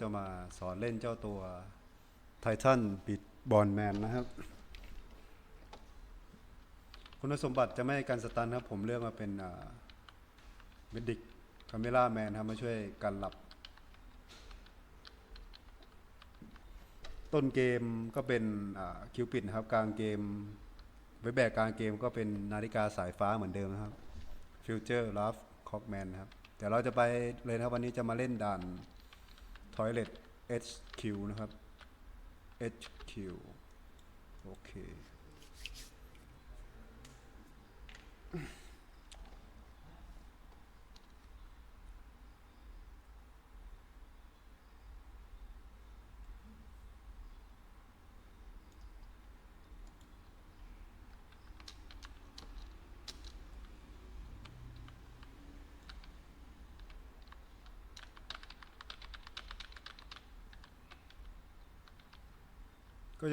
จะมาสอนเล่นเจ้าตัวไททันบิดบอลแมนนะครับ คุณสมบัติจะไม่การสตันครับผมเลือกมาเป็นเมดิกคาเมล่าแมนครับมาช่วยกันหลับ ต้นเกมก็เป็นคิวปิดนะครับกลางเกมไว้แบกกลางเกมก็เป็นนาฬิกาสายฟ้าเหมือนเดิมนะครับฟิวเจอร์ลัฟคอกแมนครับเดี๋ยวเราจะไปเลยนะครับวันนี้จะมาเล่นด่าน Toilet HQ นะครับ HQ โอเค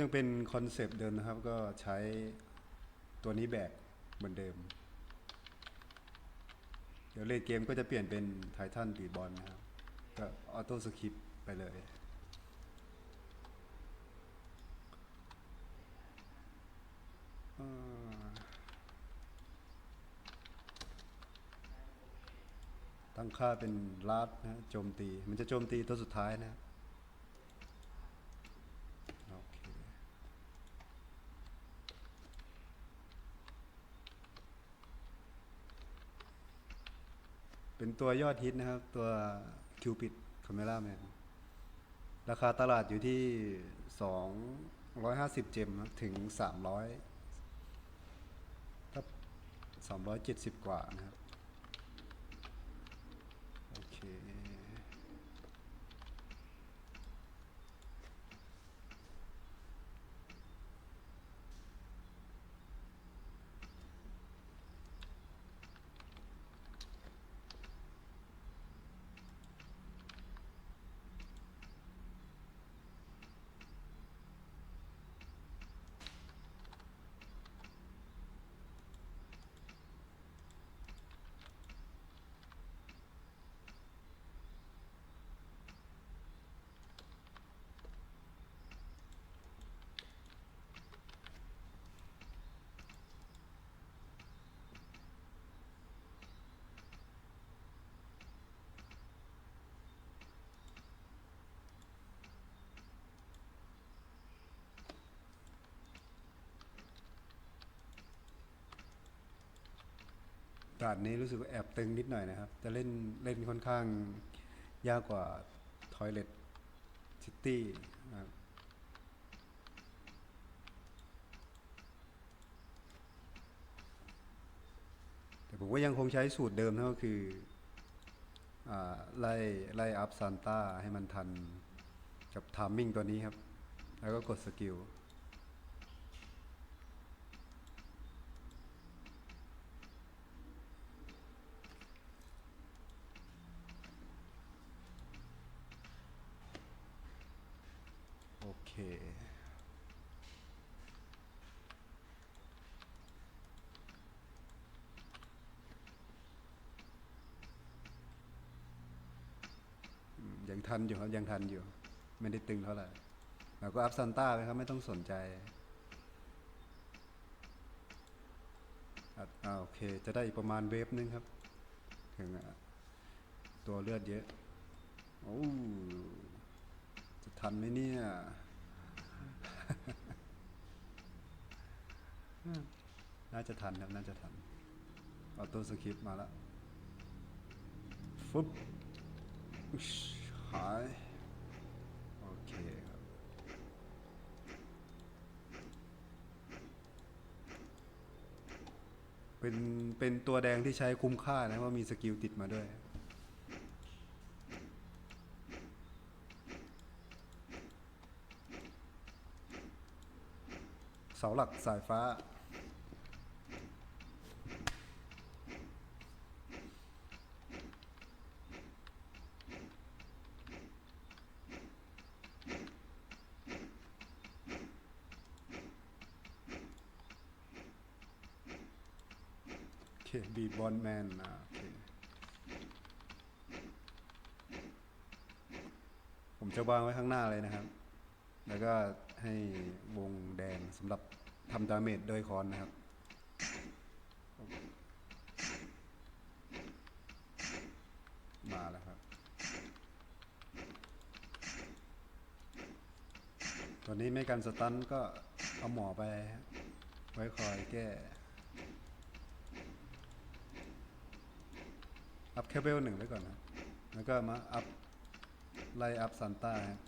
ยังเป็นคอนเซปต์เดิมนะครับ ก็ใช้ตัวนี้แบกเหมือนเดิม เดี๋ยวเล่นเกมก็จะเปลี่ยนเป็นไททันบีบอลนะครับ ก็ออโต้สคริปไปเลยตั้งค่าเป็นลาดนะโจมตี มันจะโจมตีตัวสุดท้ายนะครับ โอเค เป็นตัวยอดฮิตนะครับ ตัวคิวปิดคาเมล่าแมนราคาตลาดอยู่ที่ 250 เจมครับถึง 300ถ้า370 กว่านะครับ โอเค ด่านนี้รู้สึกว่าแอบตึงนิดหน่อยนะครับ จะเล่นเล่นค่อนข้างยากกว่า Toilet City นะครับแต่ผมก็ยังคงใช้สูตรเดิมนะก็คือไล่ไล่อัพซานต้าให้มันทันกับทามมิ่งตัวนี้ครับ แล้วก็กดสกิล โอเค อืมยัง ทันอยู่ครับยังทันอยู่ ไม่ได้ตึงเท่าไหร่แล้วก็อัพซันต้าไปครับ ไม่ต้องสนใจอ่าโอเค จะได้อีกประมาณเวฟนึงครับ ถึงตัวเลือดเยอะโอ้จะทันไหมเนี่ยน่าจะทันครับ น่าจะทันออโต้สคริปต์มาแล้วฟึบ หาย โอเคครับ เป็น เป็นตัวแดงที่ใช้คุ้มค่านะว่ามีสกิลติดมาด้วย เสาหลักสายฟ้า โอเค บีบอลแมนอะโอเค ผมจะ ผมจะเล่น ผมจะเล่น อ่าโอเคผมจะวางไว้ข้างหน้าเลยนะครับ แล้วก็ให้วงแดงสำหรับทำดาเมจโดยคอนนะครับ มาแล้วครับ ตอนนี้ไม่กันสตันก็เอาหมอไป ไว้คอยแก้ อัพแคเบลหนึ่งไว้ก่อนนะ แล้วก็มาอัพไล่อัพซันต้าครับ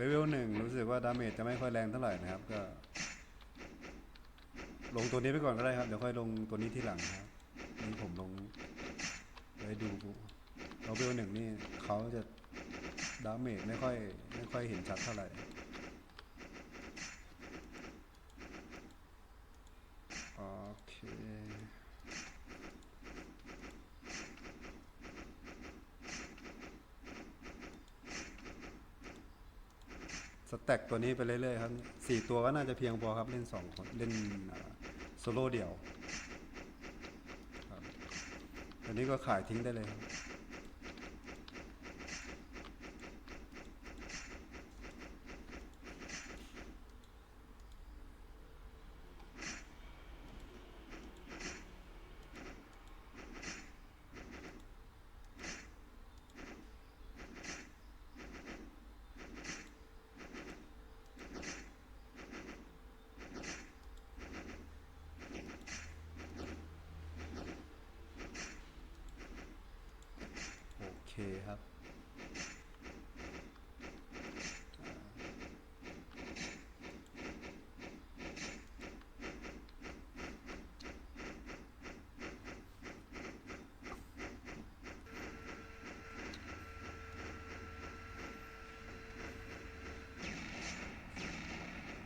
เลเวลหนึ่งรู้สึกว่าดาเมจจะไม่ค่อยแรงเท่าไหร่นะครับก็ ลงตัวนี้ไปก่อนก็ได้ครับ เดี๋ยวค่อยลงตัวนี้ที่หลังนะครับนี่ผมลงไปดูเลเวลหนึ่งนี่เขาจะดาเมจไม่ค่อยไม่ค่อยเห็นชัดเท่าไหร่ โอเค สแต็กตัวนี้ไปเรื่อยๆครับสี่ตัวก็น่าจะเพียงพอครับเล่นสองคนเล่นโซโล่เดี่ยวครับตัวนี้ก็ขายทิ้งได้เลยครับ โอเคครับ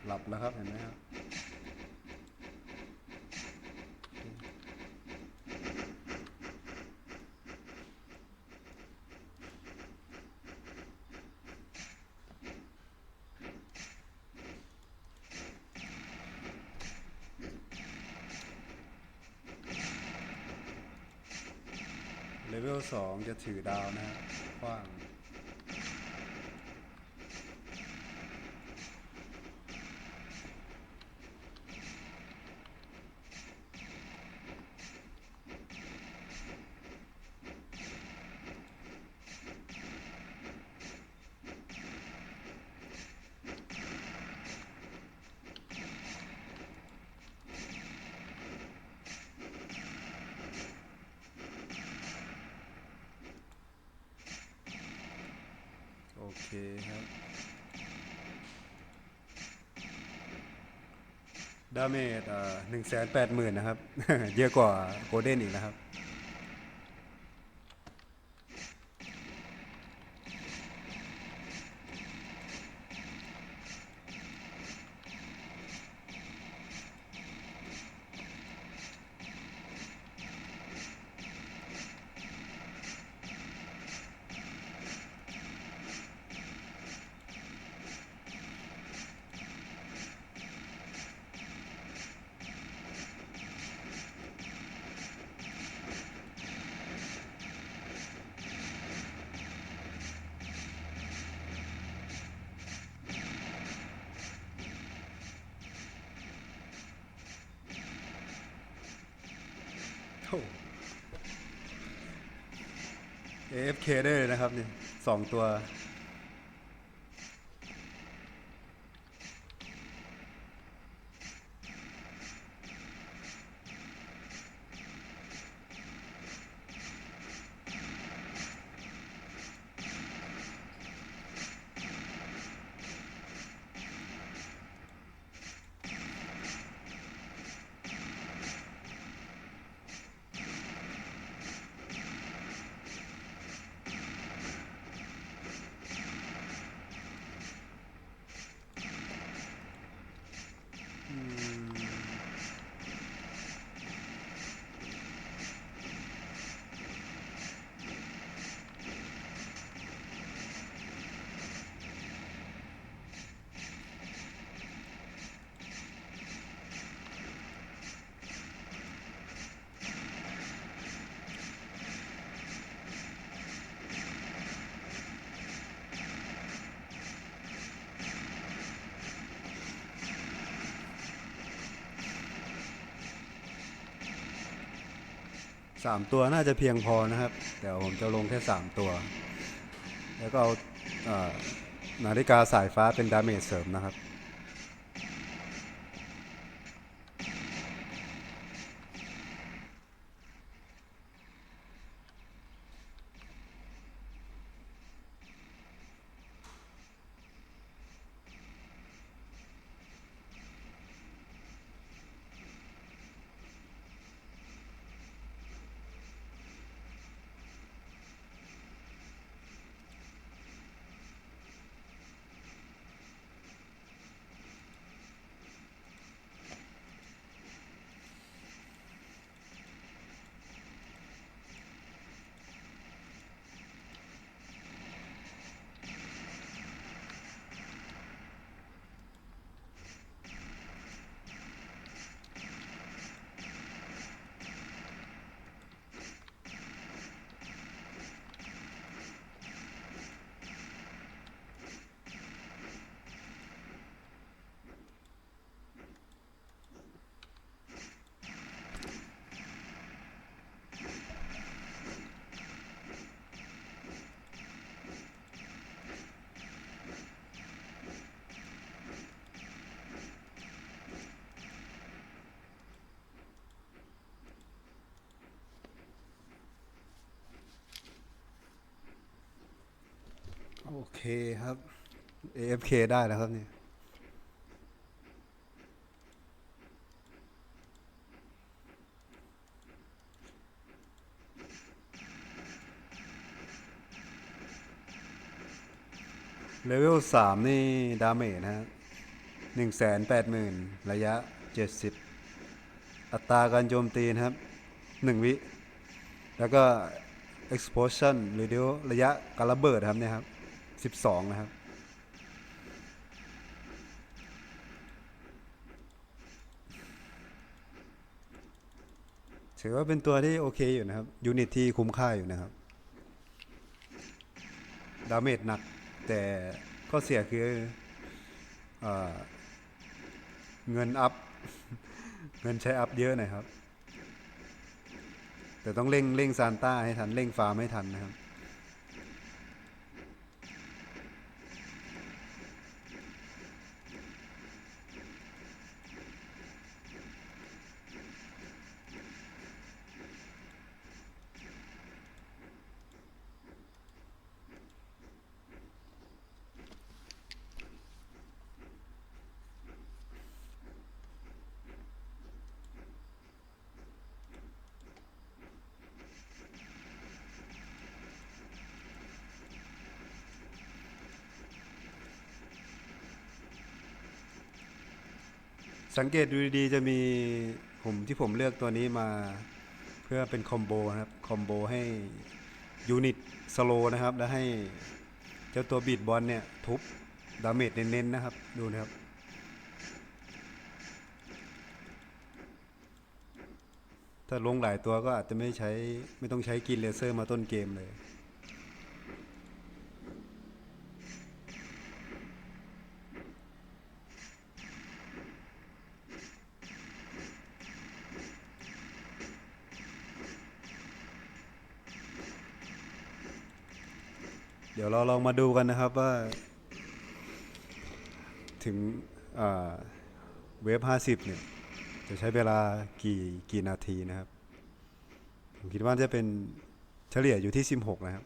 หลับแล้วครับเห็นไหมครับเลเวลสองจะถือดาวนะฮะกว้าง โอเคครับ ดาเมจหนึ่งแสนแปดหมื่นนะครับ เยอะกว่าโกลเด้นอีกนะครับ AFK ได้เลยนะครับนี่สองตัว สามตัวน่าจะเพียงพอนะครับ แต่ผมจะลงแค่สามตัว แล้วก็เอานาฬิกาสายฟ้าเป็นดาเมจเสริมนะครับ เคครับ AFK ได้แล้วครับเนี่ยเลเวลสามนี่ ดาเมจนะฮะหนึ่งแสนแปดหมื่นระยะเจ็ดสิบอัตราการโจมตีนะครับหนึ่งวิ แล้วก็ explosion หรือเดียวระยะการระเบิดครับเนี่ยครับ สิบสองนะครับ ถือว่าเป็นตัวที่โอเคอยู่นะครับ ยูนิตที่คุ้มค่าอยู่นะครับ ดาเมจหนัก แต่ข้อเสียคือเอเงินอัพ เงินใช้อัพเยอะหน่อยครับ แต่ต้องเร่งเร่งซานต้าให้ทัน เร่งฟาร์มให้ทันนะครับ สังเกตดูดีๆจะมีผมที่ผมเลือกตัวนี้มาเพื่อเป็นคอมโบนะครับ คอมโบให้ยูนิตสโลนะครับ แล้วให้เจ้าตัวบีดบอลเนี่ย ทุบดาเมจเน้นๆนะครับ ดูนะครับ ถ้าลงหลายตัวก็อาจจะไม่ใช้ไม่ต้องใช้กินเลเซอร์มาต้นเกมเลย เดี๋ยวเราลองมาดูกันนะครับว่า ถึงเวฟห้าสิบเนี่ย จะใช้เวลากี่กี่นาทีนะครับ ผมคิดว่าจะเป็นเฉลี่ยอยู่ที่16นะครับ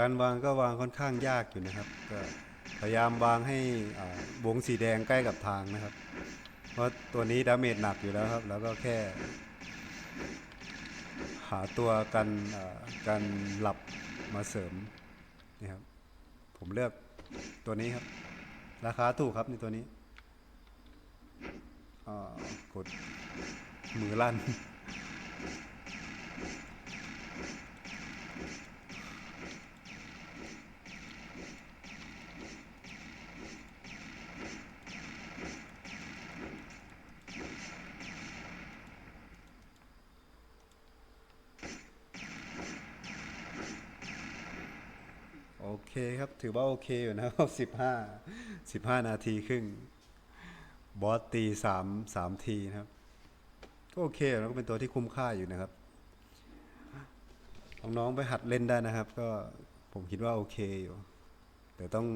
การวางก็วางค่อนข้างยากอยู่นะครับ ก็พยายามวางให้วงสีแดงใกล้กับทางนะครับ เพราะตัวนี้ดาเมจหนักอยู่แล้วครับ แล้วก็แค่ หาตัวกันกันหลับมาเสริมนี่ครับ ผมเลือกตัวนี้ครับ ราคาถูกครับในตัวนี้อ่ากดมือลั่น ครับ ถือว่าโอเคอยู่นะครับสิบห้าสิบห้านาทีครึ่ง บอสตีสามสามทีนะครับ ก็โอเคแล้วก็เป็นตัวที่คุ้มค่าอยู่นะครับน้องๆไปหัดเล่นได้นะครับ ก็ผมคิดว่าโอเคอยู่ แต่ต้อง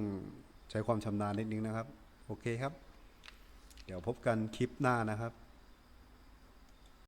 ใช้ความชำนาญนิดนึงนะครับ โอเคครับ เดี๋ยวพบกันคลิปหน้านะครับ